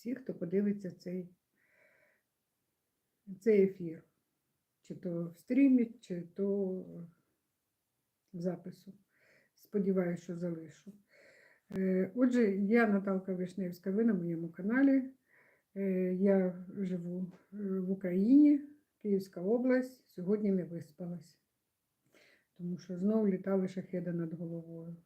всіх, хто подивиться цей, цей ефір. Чи то в стрімі, чи то в запису. Сподіваюся, що залишу. Е, Отже, я Наталка Вишневська, ви на моєму каналі. Е, Я живу е, в Україні, Київська область. Сьогодні не виспалась, тому що знову літали шахеди над головою.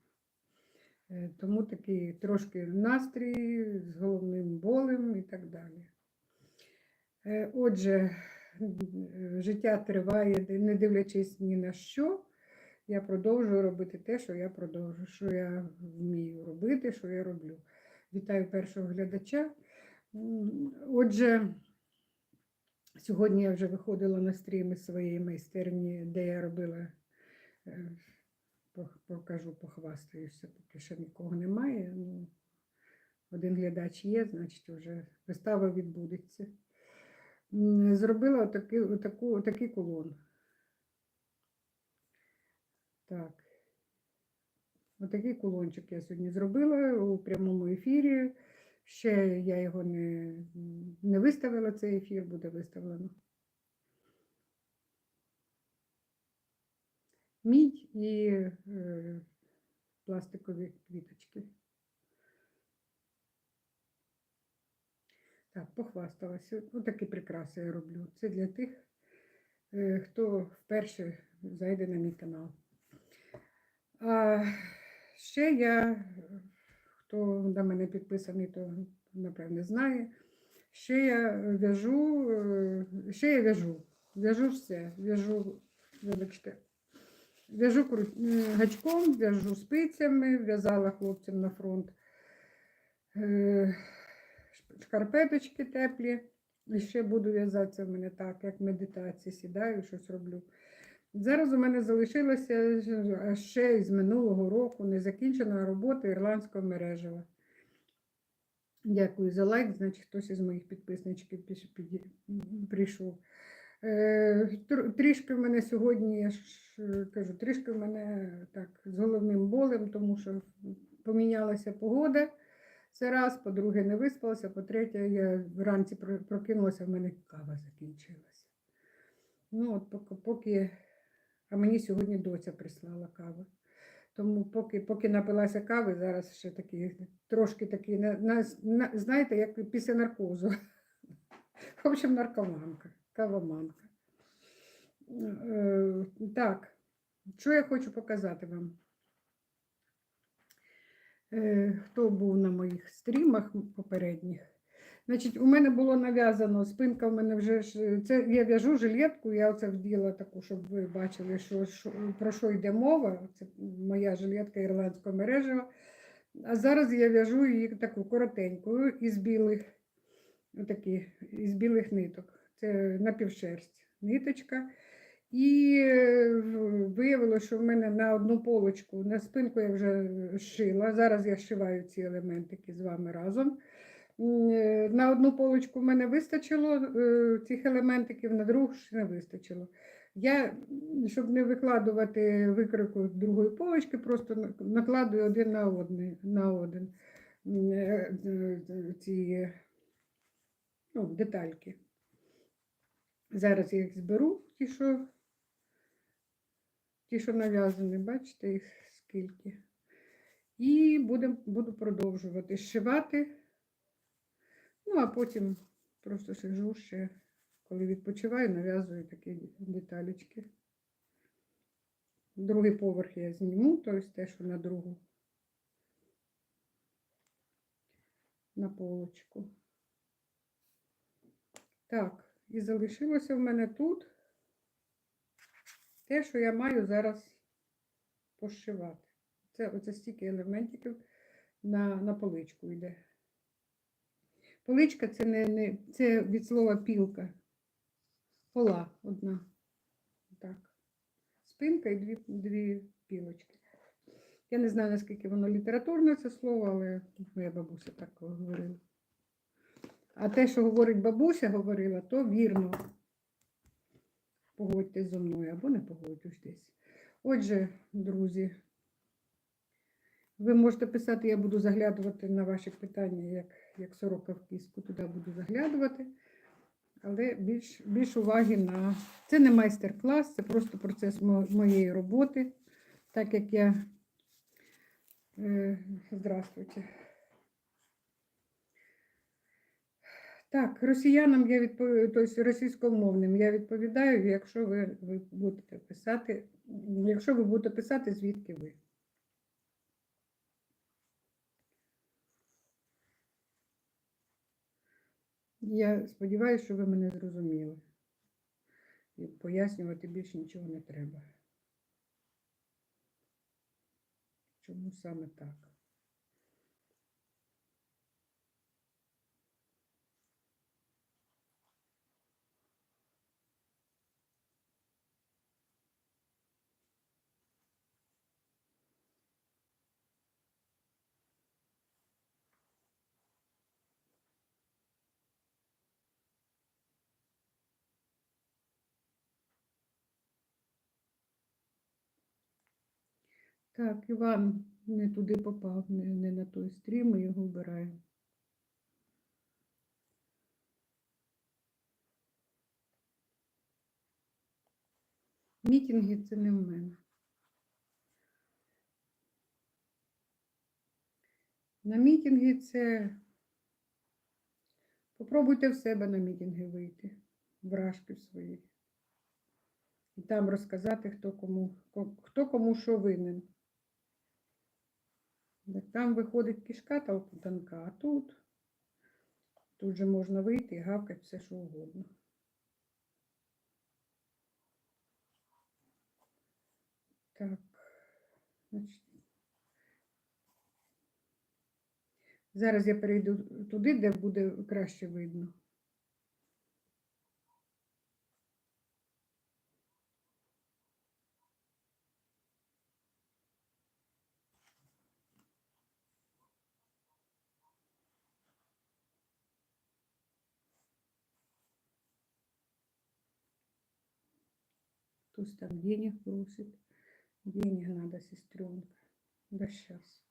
Е, Тому такий трошки настрій з головним болем і так далі. Е, Отже, е, життя триває, не дивлячись ні на що. Я продовжую робити те, що я продовжую, що я вмію робити, що я роблю. Вітаю першого глядача. Отже, сьогодні я вже виходила на стріми своєї майстерні, де я робила, покажу, похвастаюся, поки що нікого немає. Ну, один глядач є, значить, вже вистава відбудеться. Зробила отакий, отаку, отакий кулон. Так. Отакий кулончик я сьогодні зробила у прямому ефірі. Ще я його не, не виставила, цей ефір буде виставлено. Мідь і е, пластикові квіточки. Так, похвасталася. Отакі прикраси я роблю. Це для тих, е, хто вперше зайде на мій канал. А ще я, хто на мене підписаний, то напевне знає. Ще я в'яжу, е, ще я в'яжу, в'яжу все, в'яжу, вибачте, в'яжу гачком, в'яжу спицями, в'язала хлопцям на фронт е, шкарпеточки теплі. І ще буду в'язатися в мене так, як медитація, сідаю, щось роблю. Зараз у мене залишилася ще із минулого року незакінчена робота ірландського мережева. Дякую за лайк, значить хтось із моїх підписничків прийшов. Е, тр- Трішки в мене сьогодні, я ж е, кажу, трішки в мене так з головним болем, тому що помінялася погода. Це раз, по-друге, не виспалася, по-третє, я вранці про- прокинулася, в мене кава закінчилася. Ну, от поки, поки а мені сьогодні доця прислала каву. Тому поки, поки напилася кави, зараз ще такі, трошки такі, на, на- знаєте, як після наркозу. В общем, наркоманка, кавоманка. Е, так, що я хочу показати вам? Е, хто був на моїх стрімах попередніх? Значить, у мене було нав'язано, спинка в мене вже. Це я в'яжу жилетку, я оце вділа таку, щоб ви бачили, що, що, про що йде мова. Це моя жилетка ірландського мережева. А зараз я в'яжу її таку коротеньку із білих, отакі, із білих ниток. Це напівшерсть ниточка. І е, виявилося, що в мене на одну полочку, на спинку я вже шила. Зараз я шиваю ці елементики з вами разом. Е, На одну полочку в мене вистачило е, цих елементиків, на другу ще не вистачило. Я, щоб не викладувати викрику другої полочки, просто накладую один на один, на один е, е, ці ну, детальки. Зараз я їх зберу, ті, що, ті, що нав'язані, бачите їх скільки. І будем, буду продовжувати зшивати. Ну, а потім просто сижу ще, коли відпочиваю, нав'язую такі деталечки. Другий поверх я зніму, тобто те, що на другу. На полочку. Так, і залишилося в мене тут те, що я маю зараз пошивати. Це оце стільки елементиків на, на поличку йде. Поличка це не, не це від слова пілка. Пола одна. Так. Спинка і дві, дві пілочки. Я не знаю, наскільки воно літературне це слово, але моя бабуся так говорила. А те, що говорить бабуся, говорила, то вірно. Погодьтесь зі мною або не погоджуйтесь. Отже, друзі, Ви можете писати, я буду заглядувати на ваші питання, як, як сорока в кіску, туди буду заглядувати. Але більш, більш уваги на. Це не майстер-клас, це просто процес моєї роботи. Так як я. Е, здравствуйте. Так, росіянам я відповідаю, тобто російськомовним я відповідаю, якщо ви, ви будете писати, якщо ви будете писати, звідки ви. Я сподіваюся, що ви мене зрозуміли. І пояснювати більше нічого не треба. Чому саме так? Так, Іван не туди попав, не, не на той стрім, ми його вбираємо. Мітинги це не в мене. На мітинги це. Попробуйте в себе на мітинги вийти, вражки свої. І там розказати, хто кому, хто кому що винен. Там виходить кишка тол- тонка, а тут, тут же можна вийти і гавкати все, що угодно. Так, значить. Зараз я перейду туди, де буде краще видно. Хтось там денег просит. Денег надо, сестренка. Да сейчас.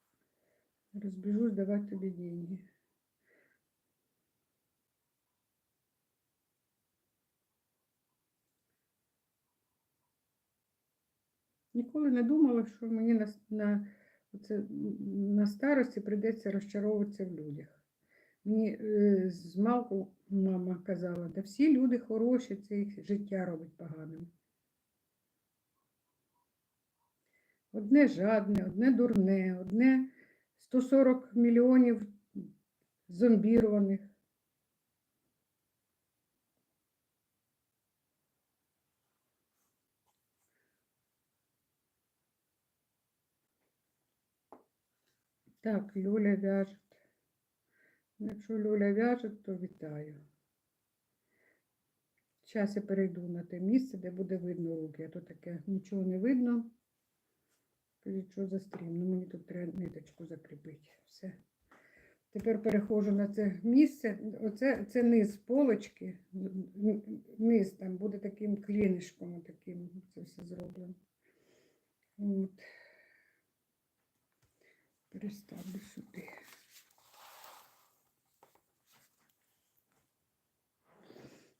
Разбежусь давать тебе деньги. Ніколи не думала, що мені на, на, оце, на старості прийдеться розчаровуватися в людях. Мені е, з малку мама казала, да всі люди хороші, це їх життя робить поганим. Одне жадне, одне дурне, одне 140 мільйонів зомбірованих. Так, Люля в'яже. Якщо Люля в'яже, то вітаю. Зараз я перейду на те місце, де буде видно руки. А то таке нічого не видно. Кажіть, що за стрім? Ну, мені тут треба ниточку закріпити. Все. Тепер переходжу на це місце. Оце це низ полочки. Низ там буде таким клінишком, таким це все зроблено. От. Переставлю сюди.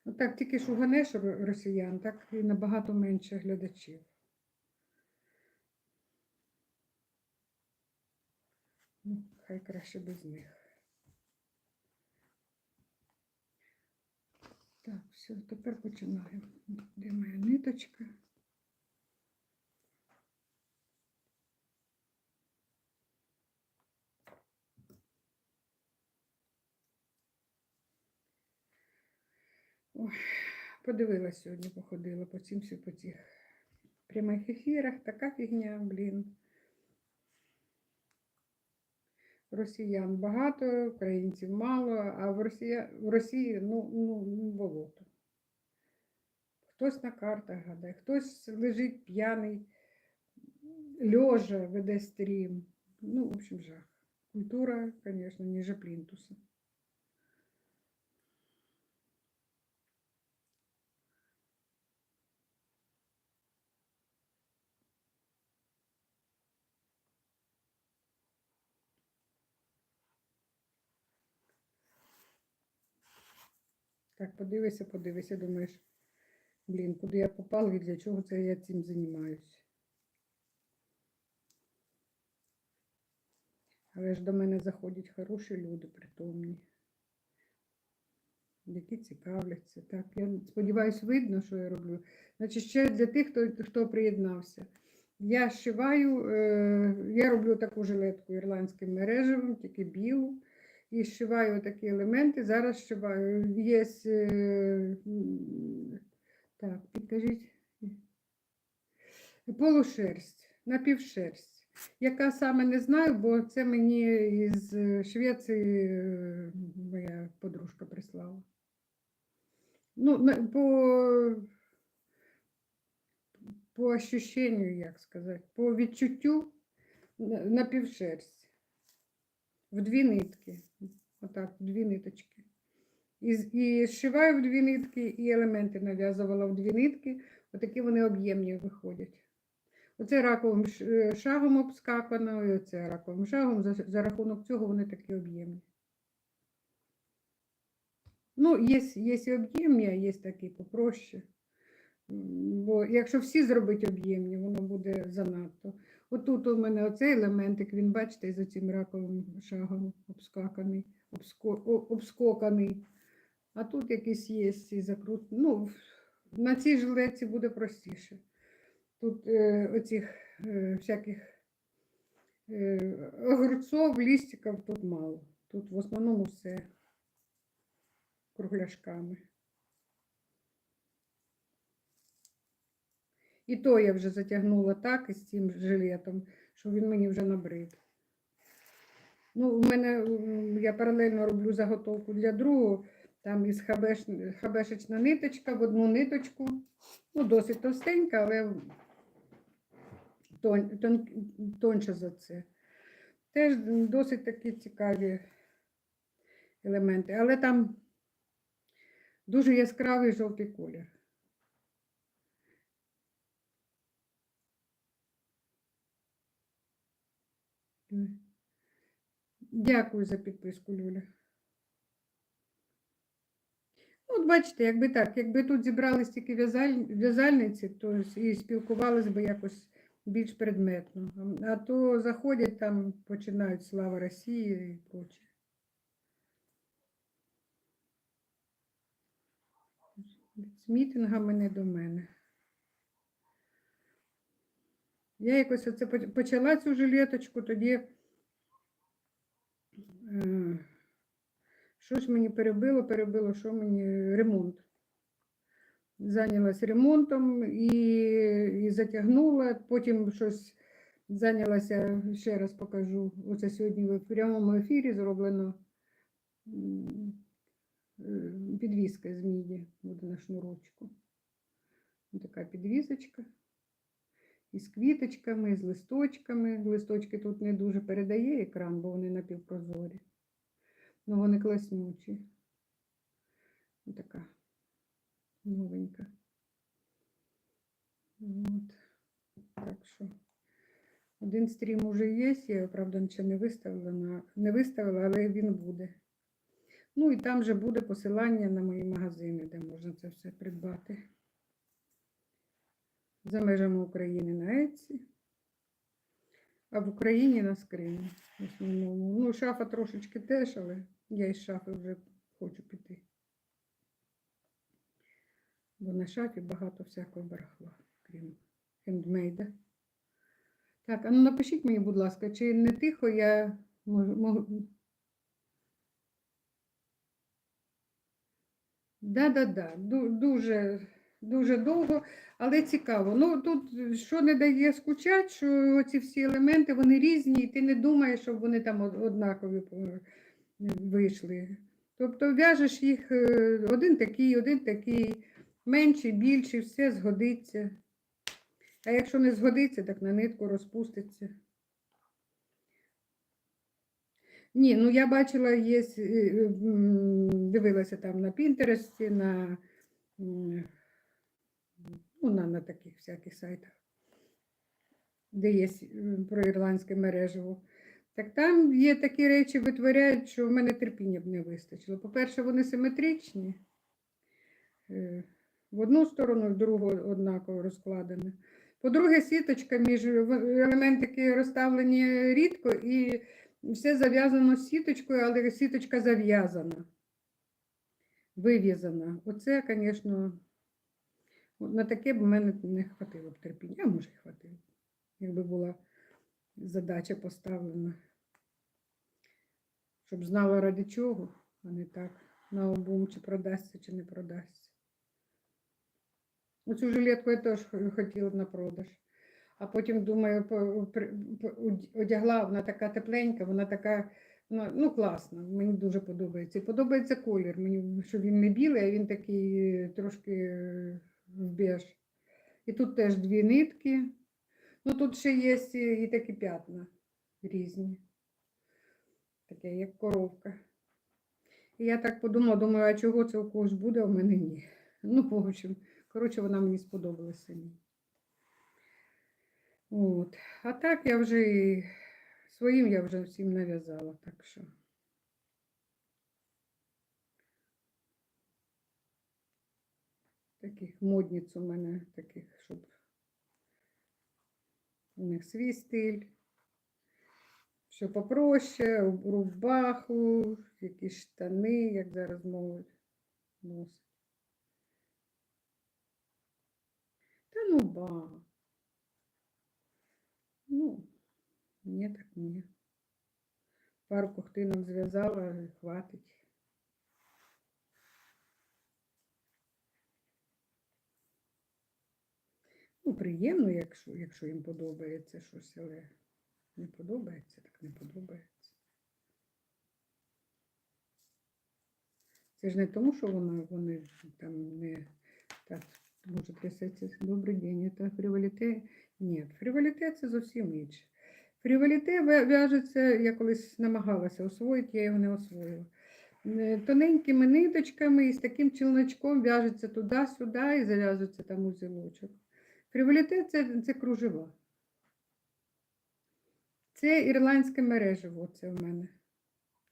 Отак тільки шуганеш ро- росіян, так і набагато менше глядачів. Ну, хай краще без них. Так, все, тепер починаємо. Де моя ниточка? Ой, подивилась сьогодні, походила по цим по цих прямих ефірах. Така фігня, блін. Росіян багато, українців мало, а в Росії, в Росії ну, ну, ну, болото. Хтось на картах гадає, хтось лежить п'яний, льожа веде стрім. Ну, в общем, жах. Культура, звісно, ніже плінтуса. Так, подивися, подивися, думаєш, блін, куди я попала і для чого це я цим займаюся. Але ж до мене заходять хороші люди, притомні, які цікавляться. Так, я сподіваюся, видно, що я роблю. Значить, ще для тих, хто, хто приєднався. Я зшиваю, е, я роблю таку жилетку ірландським мережевим, тільки білу. І зшиваю такі елементи. Зараз зшиваю. Є, е, так, підкажіть. Полушерсть, напівшерсть. Яка саме не знаю, бо це мені із Швеції е, моя подружка прислала. Ну, по, по ощущенню, як сказати, по відчуттю на- напівшерсть. В дві нитки. Отак, дві ниточки. І, і зшиваю в дві нитки, і елементи нав'язувала в дві нитки. Отакі вони об'ємні виходять. Оце раковим е, шагом обскакано, і оце раковим шагом. За, за рахунок цього вони такі об'ємні. Ну, є, є і об'ємні, а є такі попроще. Бо якщо всі зробити об'ємні, воно буде занадто. Отут у мене оцей елементик, він, бачите, за цим раковим шагом обскаканий, обскоканий. А тут якийсь є ці закрут. Ну, на цій жилетці буде простіше. Тут е, оцих е, всяких е, огурцов, лістиків тут мало. Тут в основному все кругляшками. І то я вже затягнула так із цим жилетом, що він мені вже набрид. Ну, у мене я паралельно роблю заготовку для другого. Там із хабеш, хабешечна ниточка в одну ниточку. Ну, досить товстенька, але тон, тон, тоньше за це. Теж досить такі цікаві елементи. Але там дуже яскравий жовтий колір. М. Дякую за підписку, Люля. Ну, От бачите, якби так, якби тут зібрались тільки в'язаль- в'язальниці, то і спілкувались би якось більш предметно. А- то заходять там, починають слава Росії і проче. З мітингами не до мене. Я якось оце почала цю жилеточку, тоді що ж мені перебило, перебило, що мені ремонт. Зайнялась ремонтом і, і затягнула, потім щось зайнялася, ще раз покажу. Оце сьогодні в прямому ефірі зроблено е, підвіска з міді, буде на шнурочку. Така підвісочка. Із квіточками, з листочками. Листочки тут не дуже передає екран, бо вони напівпрозорі. Ну, вони класнючі. Ось така новенька. От. Так що один стрім уже є, я його, правда, ще не виставила, на... не виставила, але він буде. Ну і там же буде посилання на мої магазини, де можна це все придбати. За межами України на Etsy, а в Україні на скрині. Ну, шафа трошечки теж, але я із шафи вже хочу піти. Бо на шафі багато всякого барахла, крім хендмейда. Так, а ну напишіть мені, будь ласка, чи не тихо я можу... Да-да-да, дуже, дуже довго, але цікаво. Ну тут що не дає скучати, що ці всі елементи вони різні, і ти не думаєш, щоб вони там од- однакові е, вийшли. Тобто в'яжеш їх е, один такий, один такий, менший, більший, все згодиться. А якщо не згодиться, так на нитку розпуститься. Ні, ну я бачила, є, е, дивилася там на Пінтересті, на, ну, на, таких всяких сайтах, де є с- про ірландське мережево. Так там є такі речі, витворяють, що в мене терпіння б не вистачило. По-перше, вони симетричні. е, в одну сторону, в другу однаково розкладена. По-друге, сіточка між елементики розставлені рідко і все зав'язано сіточкою, але сіточка зав'язана, вив'язана. Оце, звісно, на таке б мене не хватило б терпіння, а може й хватило, якби була задача поставлена, щоб знала ради чого, а не так на обум, чи продасться, чи не продасться. Оцю жилетку я теж хотіла на продаж. А потім, думаю, одягла, вона така тепленька, вона така, ну, ну класна, мені дуже подобається. І подобається колір. Мені, що він не білий, а він такий трошки в. І тут теж дві нитки. Ну тут ще є і такі п'ятна різні. Таке, як коровка. І я так подумала, думаю, а чого це у когось буде, а в мене ні. Ну, в общем, коротше, вона мені сподобалася. От. А так я вже своїм я вже всім нав'язала, так що. Таких модниць у мене, таких, щоб у них свій стиль. Що попроще, рубаху, якісь штани, як зараз молодь носить. Та ну ба. Ну, ні, так ні. Пару кохтинок зв'язала, хватить. Ну, приємно, якщо, якщо їм подобається щось, але не подобається, так не подобається. Це ж не тому, що вони, вони там не так, може трясеться. Добрий день, це фріволіте? Ні, фріволіте це зовсім інше. Фріволіте вя- в'яжеться, я колись намагалася освоїти, я його не освоїла. Е, Тоненькими ниточками і з таким челночком в'яжеться туди-сюди і зав'язується там узілочок. Фріволіте це, це кружева. Це ірландське мережево, це в мене.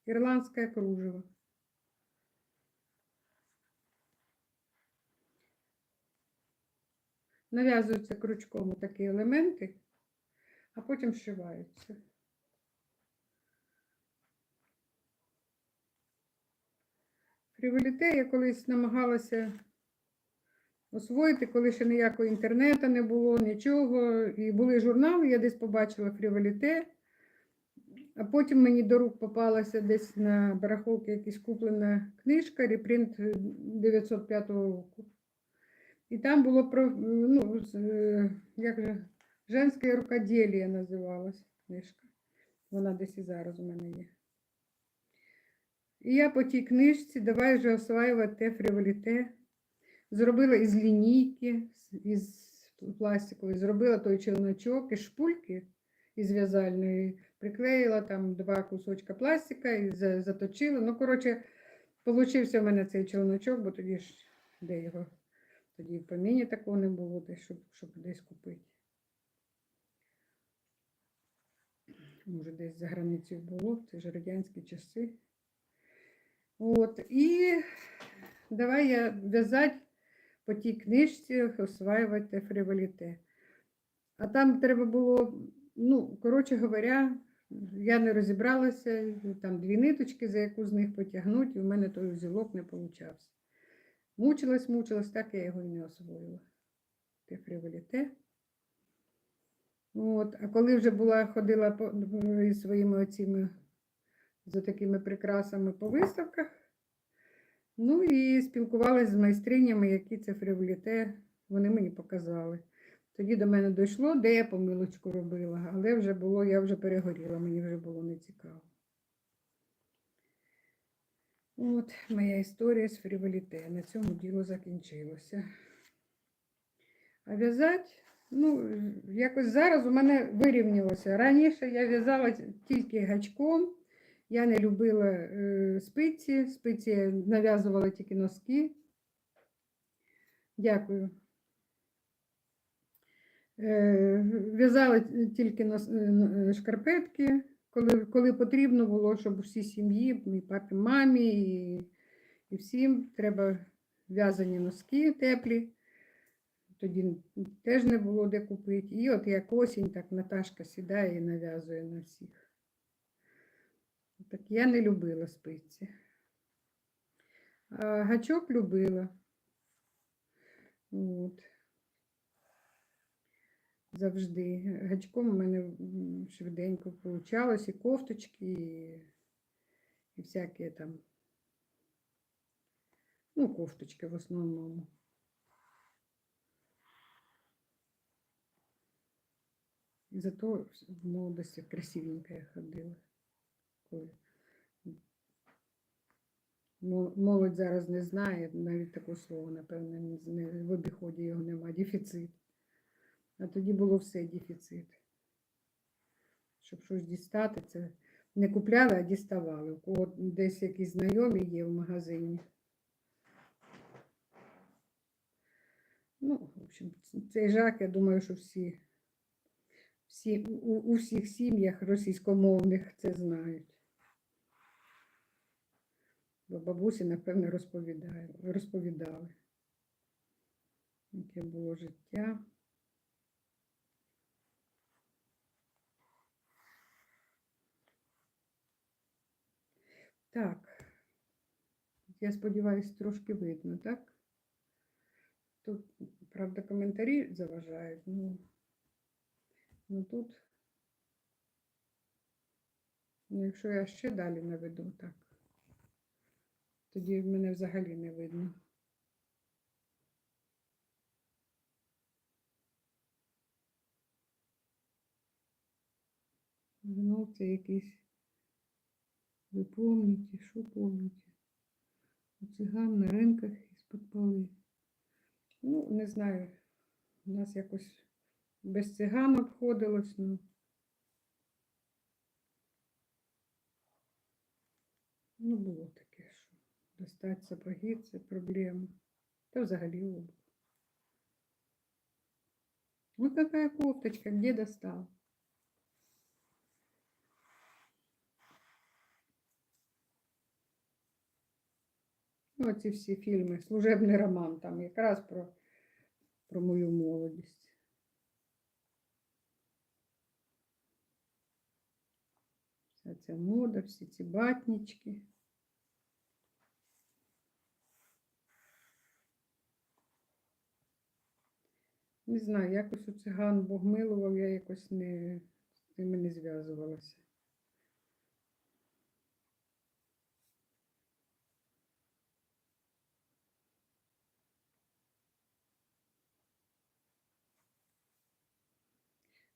Ірландське кружево. Нав'язуються крючком такі елементи, а потім зшиваються. Фріволіте я колись намагалася освоїти, коли ще ніякого інтернету не було, нічого. І були журнали, я десь побачила фріволіте, а потім мені до рук попалася десь на барахолці якась куплена книжка, репринт 905 року. І там було про, ну, е, як же, женське рукоділля називалась книжка. Вона десь і зараз у мене є. І я по тій книжці давай вже осваювати те фріволіте. Зробила із лінійки, із пластикової, зробила той челночок із шпульки із в'язальної, приклеїла там два кусочка пластика і заточила. Ну, коротше, получився в мене цей челночок, бо тоді ж де його? Тоді в поміні такого не було, десь, щоб, щоб десь купити. Може, десь за границею було, це ж радянські часи. От, і давай я в'язати по тій книжці, осваювати фріволіте. А там треба було, ну, коротше говоря, я не розібралася, там дві ниточки, за яку з них потягнути, і в мене той узілок не получався. Мучилась, мучилась, так я його і не освоїла. Те фріволіте. От, а коли вже була, ходила по, своїми оціми за такими прикрасами по виставках, ну і спілкувалася з майстринями, які це фріволіте, вони мені показали. Тоді до мене дійшло, де я помилочку робила, але вже було, я вже перегоріла, мені вже було не цікаво. От моя історія з фріволіте. На цьому діло закінчилося. А в'язати, ну, якось зараз у мене вирівнялося. Раніше я в'язала тільки гачком. Я не любила е, спиці, спиці нав'язувала тільки носки. Дякую. Е, В'язала тільки е, шкарпетки, коли, коли потрібно було, щоб всій сім'ї, і папі, мамі, і, і всім треба в'язані носки теплі. Тоді теж не було де купити. І от як осінь, так Наташка сідає і нав'язує на всіх. Так я не любила спиці. А гачок любила. От. Завжди. Гачком у мене швиденько получалось і кофточки, і, і всякі там. Ну, кофточки в основному. Зато в молодості красивенько я ходила. Коли Молодь зараз не знає, навіть такого слова, напевно, в обіході його нема. Дефіцит. А тоді було все дефіцит. Щоб щось дістати, це не купляли, а діставали. У кого десь якісь знайомі є в магазині. Ну, в общем, цей жак, я думаю, що всі, всі у, у всіх сім'ях російськомовних це знають. Бо бабусі, напевне, розповідає, розповідали, яке було життя. Так, я сподіваюся, трошки видно, так? Тут, правда, коментарі заважають, ну, ну тут, ну, якщо я ще далі наведу, так, тоді мене взагалі не видно. Ну, це якийсь, ви помните, що помните? У циган на ринках із-під поли. Ну, не знаю, у нас якось без циган обходилось, ну. Ну, було достати сапоги це проблема. Та взагалі обувь. Ну, какая кофточка, где достал? Ну, Оці всі фільми, служебний роман, там якраз про, про мою молодість. Вся ця мода, всі ці батнічки. Не знаю, якось у циган Бог милував, я якось не з не зв'язувалася.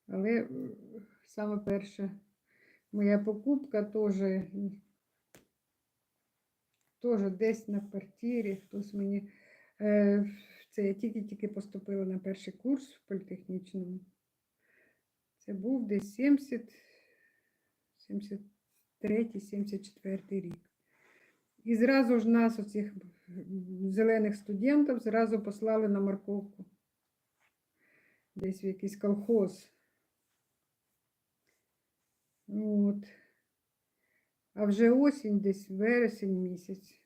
Але е, саме перша моя покупка теж, теж десь на квартирі. Хтось мені. Е, Це я тільки-тільки поступила на перший курс в політехнічному. Це був десь 70, 73, 74 рік. І зразу ж нас, оцих зелених студентів, зразу послали на морковку. Десь в якийсь колхоз. От. А вже осінь, десь вересень місяць.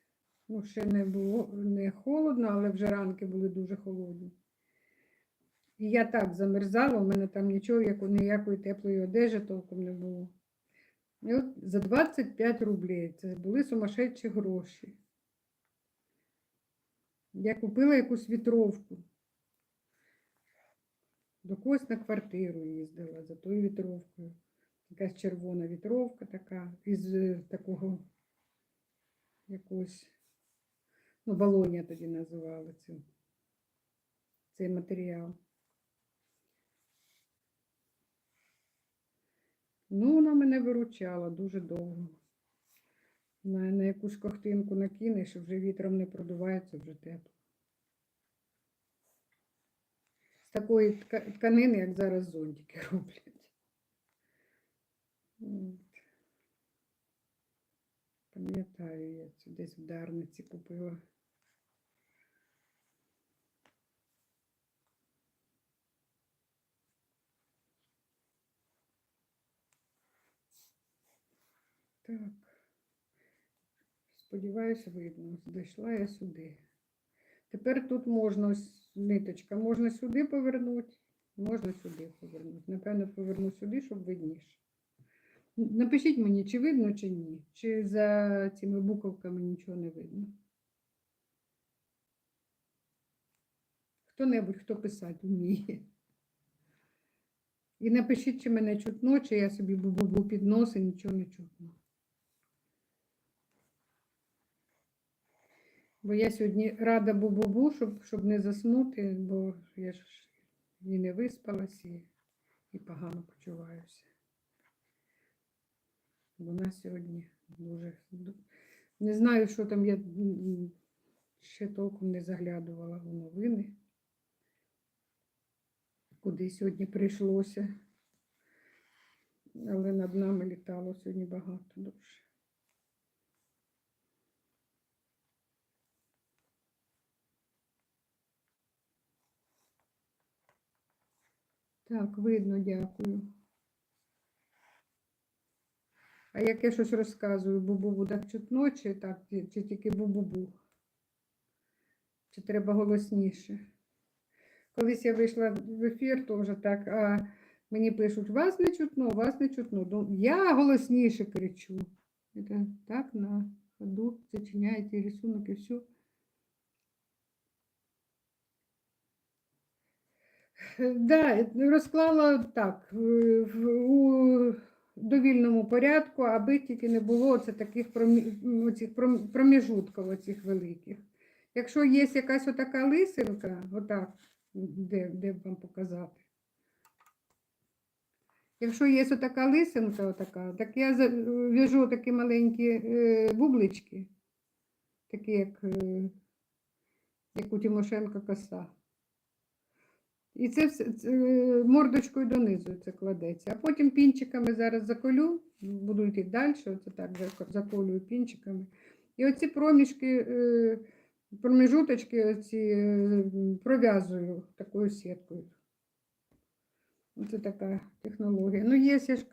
Ну, ще не було не холодно, але вже ранки були дуже холодні. І я так замерзала, у мене там нічого, яко- ніякої теплої одежі толком не було. І от за 25 рублей це були сумасшедші гроші. Я купила якусь вітровку. До когось на квартиру їздила за тою вітровкою. Якась червона вітровка така, із е, такого якогось, ну, балонія тоді називали це, цей матеріал. Ну, вона мене виручала дуже довго. На, на якусь кохтинку накинеш, вже вітром не продувається, вже тепло. З такої тканини, як зараз зонтики роблять. Пам'ятаю, я це десь в Дарниці купила. Так. Сподіваюся, видно. Дійшла я сюди. Тепер тут можна ниточка, можна сюди повернути, можна сюди повернути. Напевно, поверну сюди, щоб видніше. Напишіть мені, чи видно, чи ні. Чи за цими буковками нічого не видно. Хто-небудь, хто писати вміє. І напишіть, чи мене чутно, чи я собі бу-бу-бу під носа, нічого не чутно. Бо я сьогодні рада бу-бу-бу, щоб, щоб не заснути, бо я ж і не виспалась, і, і погано почуваюся. Бо на сьогодні дуже. ду- Не знаю, що там я ще толком не заглядувала в новини. Куди сьогодні прийшлося. Але над нами літало сьогодні багато дуже. Так, видно, дякую. А як я щось розказую, бу-бу-бу, так чутно, чи так, чи, тільки бу-бу-бу? Чи треба голосніше? Колись я вийшла в ефір, то вже так, а мені пишуть, вас не чутно, вас не чутно. Ну, Я голосніше кричу. Это так на ходу зачиняєте рисунок і все. Да, розклала так, у довільному порядку, аби тільки не було оце таких промі- проміжутків оцих великих. Якщо є якась отака лисинка, отак, де, де б вам показати. Якщо є отака лисинка, отака, так я в'яжу такі маленькі е, бублички, такі як, е, як у Тимошенко коса. І це все е, мордочкою донизу це кладеться. А потім пінчиками зараз заколю, буду йти далі, оце так заколюю пінчиками. І оці проміжки, е, проміжуточки оці е, пров'язую такою сіткою. Оце така технологія. Ну, є, я ж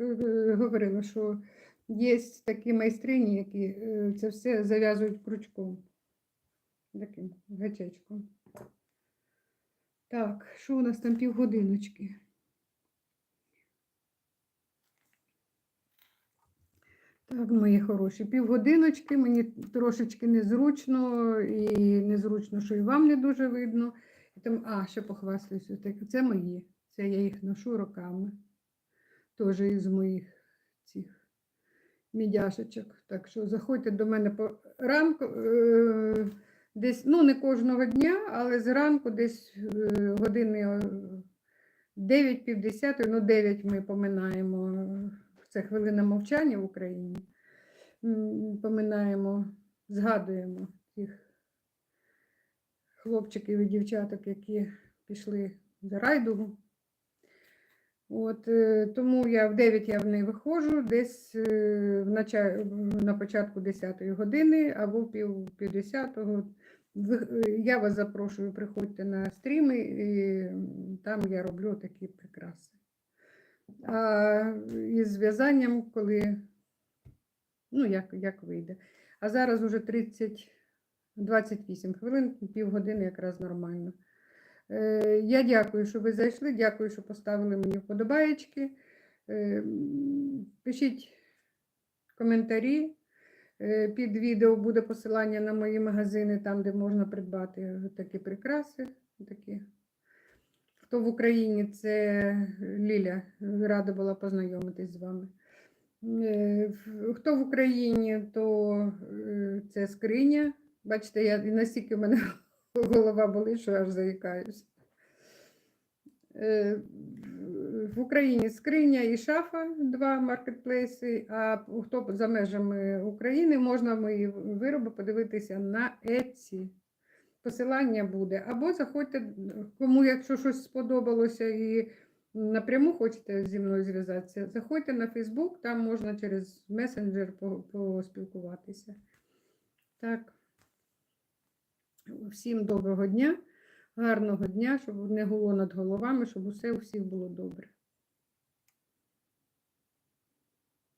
говорила, що є такі майстрині, які це все зав'язують крючком. Таким гачечком. Так, що у нас там півгодиночки? Так, мої хороші, півгодиночки, мені трошечки незручно, і незручно, що і вам не дуже видно. І там, а, ще похвастаюся, це мої. Це я їх ношу роками. Теж із моїх цих мідяшечок. Так що заходьте до мене по ранку. Е- десь, ну не кожного дня, але зранку десь е, години 9 півдесятої, ну 9 ми поминаємо. Це хвилина мовчання в Україні. Поминаємо, згадуємо тих хлопчиків і дівчаток, які пішли за райдугу. От, е, тому я в 9 я в неї виходжу, десь е, в нача- на початку 10 години або пів, пів 10 Я вас запрошую, приходьте на стріми, і там я роблю такі прикраси. А із в'язанням, коли, ну, як, як вийде. А зараз уже 30, 28 хвилин, півгодини якраз нормально. Е, Я дякую, що ви зайшли. Дякую, що поставили мені вподобаєчки. Е, Пишіть коментарі. Е, Під відео буде посилання на мої магазини, там, де можна придбати такі прикраси. Такі. Хто в Україні, це Ліля, рада була познайомитись з вами. Е, Хто в Україні, то е, це скриня. Бачите, я настільки в мене голова болить, що аж заїкаюсь. Е, В Україні скриня і шафа, два маркетплейси. А хто за межами України, можна мої вироби подивитися на Etsy. Посилання буде. Або заходьте, кому, якщо щось сподобалося і напряму хочете зі мною зв'язатися, заходьте на Фейсбук, там можна через месенджер поспілкуватися. Так. Всім доброго дня, гарного дня, щоб не гуло над головами, щоб усе у всіх було добре.